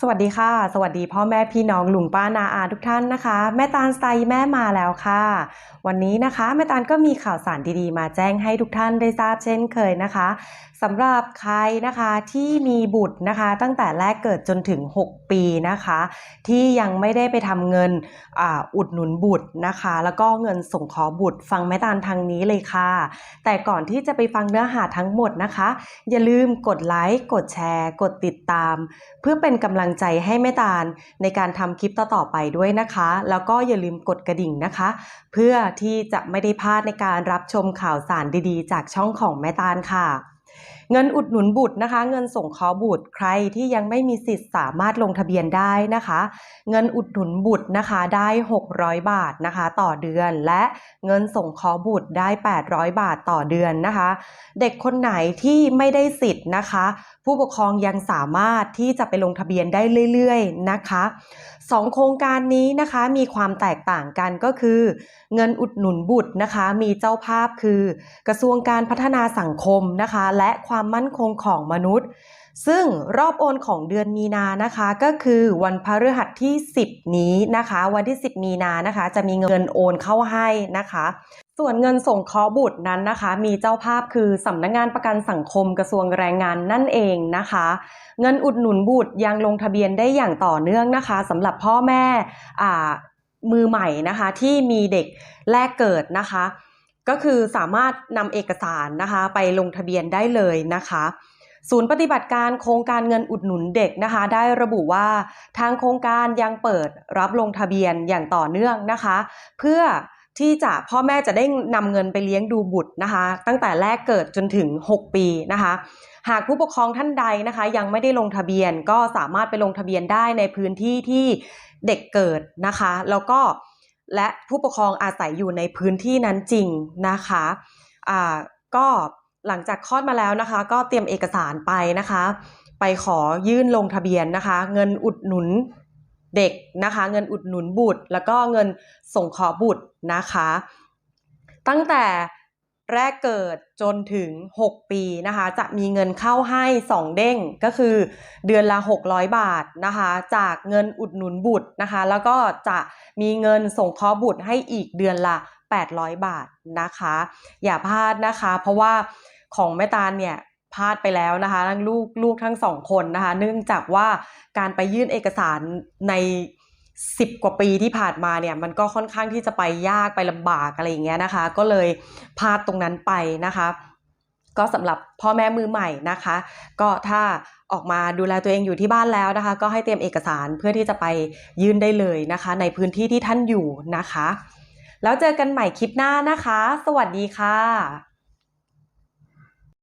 สวัสดีค่ะ สวัสดีพ่อแม่พี่น้องลุงป้านาอาทุกท่านนะคะ แม่ตาลสไตล์แม่มาแล้วค่ะ วันนี้นะคะแม่ตาลก็มีข่าวสารดีๆ มาแจ้งให้ทุกท่านได้ทราบเช่นเคยนะคะสำหรับใครนะคะที่มีบุตรนะคะ ตั้งแต่แรกเกิดจนถึง 6 ปีนะคะ ที่ยังไม่ได้ไปทำเงินออุดหนุนบุตรนะคะ แล้วก็เงินส่งขอบุตรฟังแม่ตาลทางนี้เลยค่ะ แต่ก่อนที่จะไปฟังเนื้อหาทั้งหมดนะคะ อย่าลืมกดไลค์กดแชร์ กดติดตาม เพื่อเป็นกำลังใจให้แม่ตาลในการทำคลิปต่อๆไปด้วยนะคะ แล้วก็อย่าลืมกดกระดิ่งนะคะ เพื่อที่จะไม่ได้พลาดในการรับชมข่าวสารดีๆ จากช่องของแม่ตาลค่ะ เงินอุดหนุนบุตรนะคะ เงินส่งเคอบุตรใครที่ยังไม่มีสิทธิ์สามารถลงทะเบียนได้นะคะ เงินอุดหนุนบุตรนะคะได้ 600 บาทนะคะ ต่อเดือน และเงินส่งเคอบุตรได้ 800 บาทต่อเดือนนะคะ เด็กคนไหนที่ไม่ได้สิทธิ์นะคะ ผู้ปกครองยังสามารถที่จะไปลงทะเบียนได้เรื่อยๆนะคะสองโครงการนี้นะคะมีความแตกต่างกันก็คือ เงินอุดหนุนบุตรนะคะ มีเจ้าภาพคือ กระทรวงการพัฒนาสังคมนะคะ และความมั่นคงของมนุษย์ ซึ่งรอบโอนของเดือนมีนานะคะ ก็คือวันพฤหัสที่ 10 นี้นะคะ วันที่ 10 มีนานะคะ จะมีเงินโอนเข้าให้นะคะ ส่วนเงินส่งเคอบุตรนั้นนะคะ มีเจ้าภาพคือสำนักงงานประกันสังคมกระทรวงแรงงานนั่นเองนะคะเงินอุดหนุนบุตรยังลงทะเบียนได้อย่างต่อเนื่องนะคะสำหรับพ่อแม่มือใหม่นะคะที่มีเด็กแรกเกิดนะคะ ก็คือสามารถนำเอกสารนะคะไปลงทะเบียนได้เลยนะคะศูนย์ปฏิบัติการโครงการเงินอุดหนุนเด็กนะคะ ได้ระบุว่าทางโครงการยังเปิดรับลงทะเบียนอย่างต่อเนื่องนะคะ เพื่อที่จะพ่อแม่จะได้นำเงินไปเลี้ยงดูบุตรนะคะ ตั้งแต่แรกเกิดจนถึง 6 ปีนะคะ หากผู้ปกครองท่านใดนะคะ ยังไม่ได้ลงทะเบียนก็สามารถไปลงทะเบียนได้ในพื้นที่ที่เด็กเกิดนะคะ แล้วก็ และผู้ปกครองอาศัยอยู่ในพื้นที่นั้นจริงนะคะอ่าก็หลังจากคลอดมาแล้วนะคะ ก็เตรียมเอกสารไปนะคะ ไปขอยื่นลงทะเบียนนะคะ เงินอุดหนุนเด็กนะคะ เงินอุดหนุนบุตร แล้วก็เงินส่งขอบุตรนะคะ ตั้งแต่ แรกเกิดจนถึง 6 ปีนะคะ จะมีเงินเข้าให้ 2 เด้งก็คือเดือนละ 600 บาทนะคะ จากเงินอุดหนุนบุตรนะคะ แล้วก็จะมีเงินส่งเคอบุตรให้อีกเดือนละ 800 บาทนะคะ อย่าพลาดนะคะ เพราะว่าของแม่ตาลเนี่ยพลาดไปแล้วนะคะทั้งลูกลูกทั้งสองคนนะคะ เนื่องจากว่าการไปยื่นเอกสารใน สิบกว่าปีที่ผ่านมาเนี่ยมันก็ค่อนข้างที่จะไปยากไปลำบากอะไรอย่างเงี้ยนะคะ ก็เลยพลาดตรงนั้นไปนะคะ ก็สำหรับพ่อแม่มือใหม่นะคะ ก็ถ้าออกมาดูแลตัวเองอยู่ที่บ้านแล้วนะคะ ก็ให้เตรียมเอกสารเพื่อที่จะไปยื่นได้เลยนะคะ ในพื้นที่ที่ท่านอยู่นะคะ แล้วเจอกันใหม่คลิปหน้านะคะ สวัสดีค่ะ